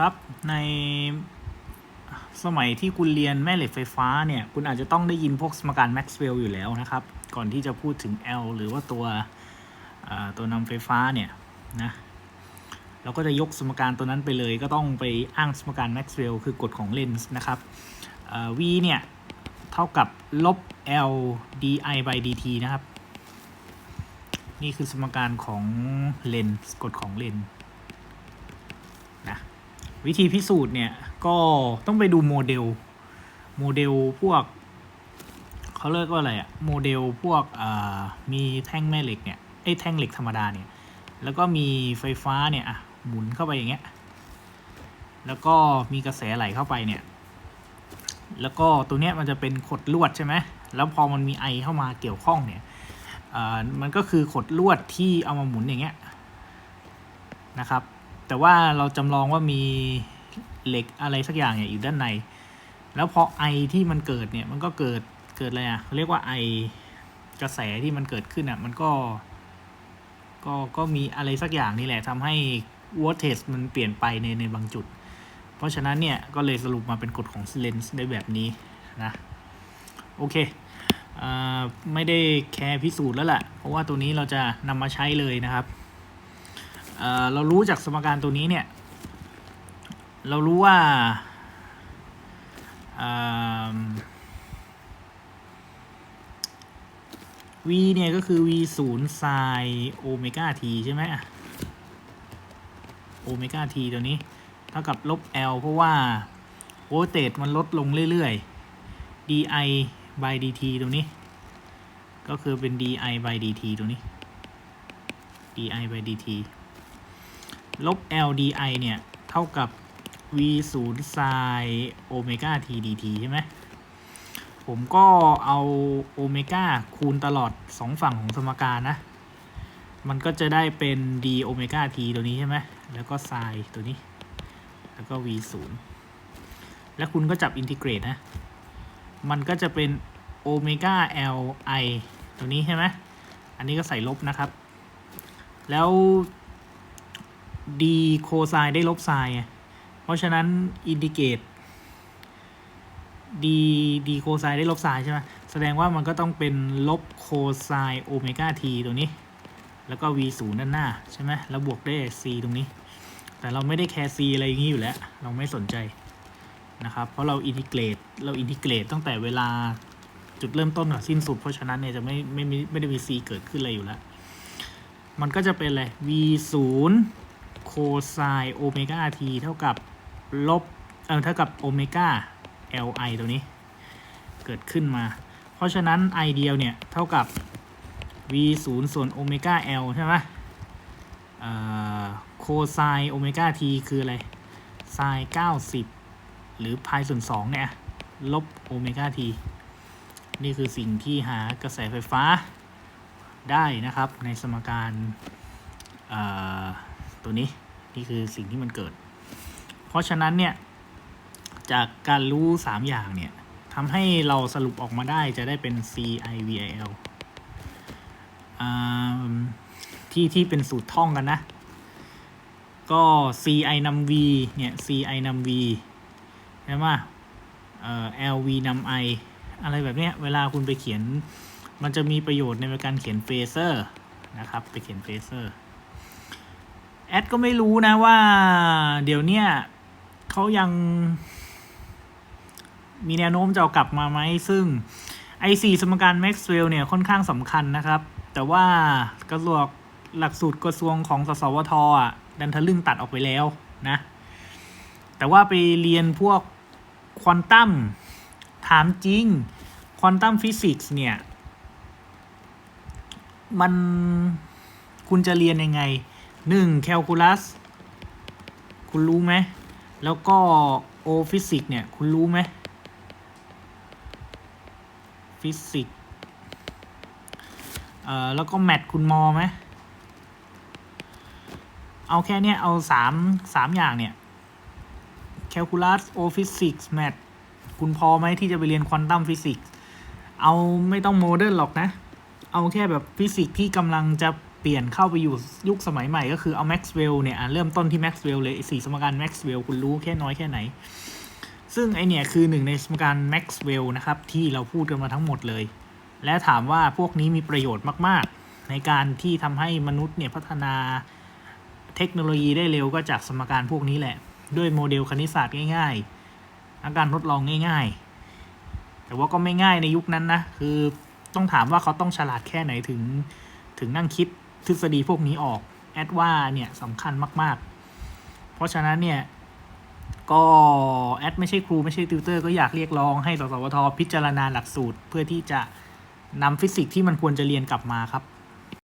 ครับ ในสมัยที่คุณเรียนแม่เหล็กไฟฟ้าเนี่ย คุณอาจจะต้องได้ยินพวกสมการแม็กซ์เวลล์อยู่แล้วนะครับ ก่อนที่จะพูดถึง L หรือว่าตัวตัวนำไฟฟ้าเนี่ยนะเราก็จะยกสมการตัวนั้นไปเลย ก็ต้องไปอ้างสมการแม็กซ์เวลล์คือกฎของเลนส์นะครับ v เนี่ย เท่ากับลบ L di by dt นะครับ นี่คือสมการของเลนส์กฎของเลนส์ วิธีพิสูจน์เนี่ย ก็ต้องไปดูโมเดล โมเดลพวกเขาเรียกว่าอะไรอะโมเดลพวกมีแท่งแม่เหล็กเนี่ยไอ้แท่งเหล็กธรรมดาเนี่ย แล้วก็มีไฟฟ้าเนี่ยอะหมุนเข้าไปอย่างเงี้ย แล้วก็มีกระแสไหลเข้าไปเนี่ย แล้วก็ตัวเนี้ยมันจะเป็นขดลวดใช่ไหมแล้วพอมันมีไอเข้ามาเกี่ยวข้องเนี่ยมันก็คือขดลวดที่เอามาหมุนอย่างเงี้ยนะครับ แต่ว่าเราจำลองว่ามีเหล็กอะไรสักอย่างเนี่ยอยู่ด้านใน แล้วพอไอที่มันเกิดเนี่ยมันก็เกิดเกิดอะไรอะเขาเรียกว่าไอกระแสที่มันเกิดขึ้นอะมันก็ ก็ก็มีอะไรสักอย่างนี่แหละทำให้ voltage มันเปลี่ยนไปในในบางจุด เพราะฉะนั้นเนี่ยก็เลยสรุปมาเป็นกฎของเลนส์ได้แบบนี้นะโอเคไม่ได้แคร์พิสูจน์แล้วแหละเพราะว่าตัวนี้เราจะนำมาใช้เลยนะครับ เรารู้จากสมการตัวนี้เนี่ย เรารู้ว่าอ่า v เนี่ยก็คือ v ศูนย์ไซน์โอเมก้า t ใช่ไหมโอเมก้า t ตัวนี้ เท่ากับลบ L เพราะว่าโวลเตจมันลดลงเรื่อยๆ di by dt ตรงนี้ ก็คือเป็น di by dt ตรงนี้ di by dt ลบ L di เนี่ย เท่ากับ v 0 sin โอเมก้า t dt ใช่ไหม ผมก็เอาโอเมก้าคูณตลอด 2 ฝั่งของสมการนะ มันก็จะได้เป็น d โอเมก้า t ตัวนี้ใช่ไหม แล้วก็ sin ตัวนี้ แล้วก็ v 0แล้วคุณก็จับอินทิเกรตนะ มันก็จะเป็นโอเมก้า l i ตัวนี้ใช่ไหม อันนี้ก็ใส่ลบนะครับ แล้ว d โคไซน์ได้ลบไซน์ไงเพราะฉะนั้นอินทิเกรต d d โคไซน์ได้ลบไซน์ใช่ไหมแสดงว่ามันก็ต้องเป็นลบโคไซน์โอเมก้า t ตัวนี้ แล้วก็ v 0ด้านหน้าใช่ไหมแล้วบวกได้ c ตรงนี้ แต่เราไม่ได้แคร์ c อะไรอย่างนี้อยู่แล้ว เราไม่สนใจนะครับ เพราะเราอินทิเกรต เราอินทิเกรตตั้งแต่เวลาจุดเริ่มต้นกับสิ้นสุด เพราะฉะนั้นเนี่ยจะไม่ไม่ไม่ไม่ได้มี c เกิดขึ้นอะไรอยู่แล้ว มันก็จะเป็นอะไร v 0 โคไซน์โอเมก้า t เท่ากับลบเออเท่ากับโอเมก้า li ตัวนี้ เกิดขึ้นมา เพราะฉะนั้น i เดียวเนี่ย เท่ากับ v 0ส่วนโอเมก้า l ใช่ไหมโคไซน์โอเมก้า t คืออะไรไซน์90 หรือพายส่วน2เนี่ย ลบโอเมก้า t นี่คือสิ่งที่หากระแสไฟฟ้าได้นะครับในสมการเอ่อ ตัวนี้นี่คือสิ่งที่มันเกิด เพราะฉะนั้นเนี่ย จากการรู้ 3 อย่างเนี่ยทำให้เราสรุปออกมาได้จะได้เป็น CIVIL อ่าที่ที่เป็นสูตรท่องกันนะ ก็ CI นำ V เนี่ย CI นำ V ใช่ไหมเอ่อ LV นำ I อะไรแบบเนี้ย เวลาคุณไปเขียน มันจะมีประโยชน์ในการเขียนเฟเซอร์นะครับ ไปเขียนเฟเซอร์ อดก็ไม่รู้นะว่า เดี๋ยวเนี้ยเขายัง มีแนวโน้มจะเอากลับมาไหม ซึ่งไอสี่สมการแม็กซ์เวลล์เนี่ยค่อนข้างสำคัญนะครับ แต่ว่ากระทรวงหลักสูตรกระทรวงของสสวทอะ ดันทะลึ่งตัดออกไปแล้วนะ แต่ว่าไปเรียนพวกควอนตัมถามจริงควอนตัมฟิสิกส์เนี่ย มันคุณจะเรียนยังไง หนึ่งแคลคูลัสคุณรู้ไหม แล้วก็โอฟิสิกเนี่ย คุณรู้ไหมฟิสิกเอ่อ แล้วก็แมทคุณมอไหมเอาแค่เนี้ย เอาสามสามอย่างเนี่ยแคลคูลัสโอฟิสิกส์แมทคุณพอไหมที่จะไปเรียนควอนตัมฟิสิกส์เอาไม่ต้องโมเดิร์นหรอกนะ เอาแค่แบบฟิสิกส์ที่กำลังจะ เปลี่ยนเข้าไปอยู่ยุคสมัยใหม่ก็คือเอาแม็กซ์เวลเนี่ยเริ่มต้นที่แม็กซ์เวลเลยสี่สมการแม็กซ์เวลคุณรู้แค่น้อยแค่ไหน ซึ่งไอเนี่ยคือหนึ่งในสมการแม็กซ์เวลนะครับที่เราพูดกันมาทั้งหมดเลย และถามว่าพวกนี้มีประโยชน์มากๆ ในการที่ทำให้มนุษย์เนี่ยพัฒนาเทคโนโลยีได้เร็วก็จากสมการพวกนี้แหละ ด้วยโมเดลคณิตศาสตร์ง่ายๆ อาการทดลองง่ายๆ แต่ว่าก็ไม่ง่ายในยุคนั้นนะ คือต้องถามว่าเขาต้องฉลาดแค่ไหนถึงถึงนั่งคิด ทฤษฎีพวกนี้ออก แอดว่าเนี่ยสำคัญมาก ๆ เพราะฉะนั้นเนี่ยก็แอดไม่ใช่ครูไม่ใช่ติวเตอร์ก็อยากเรียกร้องให้สสวทพิจารณาหลักสูตร เพื่อที่จะนำฟิสิกส์ที่มันควรจะเรียนกลับมาครับ